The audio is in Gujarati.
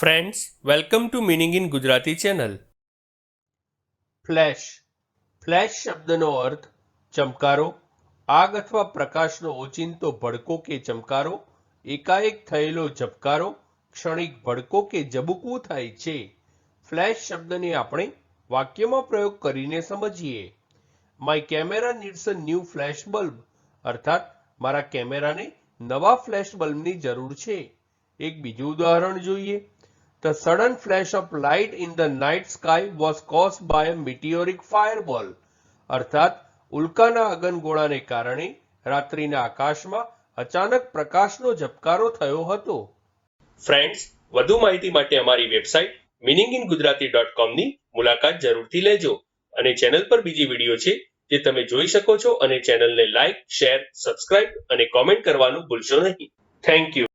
Friends welcome to meaning in Gujarati channel flash flash શબ્દનો અર્થ ચમકારો. આગ અથવા પ્રકાશનો ઓચિંતો ભડકો કે ચમકારો. એકાએક થયેલો ઝબકારો ક્ષણિક ભડકો કે ઝબુકવું થાય છે. ફ્લેશ શબ્દને આપણે વાક્યમાં પ્રયોગ કરીને સમજીએ. My camera needs a new flash bulb અર્થાત મારા કેમેરાને નવા ફ્લેશ બલ્બની જરૂર છે. એક બીજું ઉદાહરણ જોઈએ. The sudden flash of light in the night sky was caused by a meteoric fireball. અર્થાત, ઉલ્કાના અગનગોળાને કારણે રાત્રિના આકાશમાં અચાનક પ્રકાશનો ઝબકારો થયો હતો. ફ્રેન્ડ્સ વધુ માહિતી માટે અમારી website meaning in Gujarati dot કોમની મુલાકાત જરૂરથી લેજો અને ચેનલ પર બીજી વીડિયો છે જે તમે જોઈ શકો છો અને ચેનલને લાઇક શેર સબસ્ક્રાઇબ અને કોમેન્ટ કરવાનું ભૂલશો નહીં. Thank you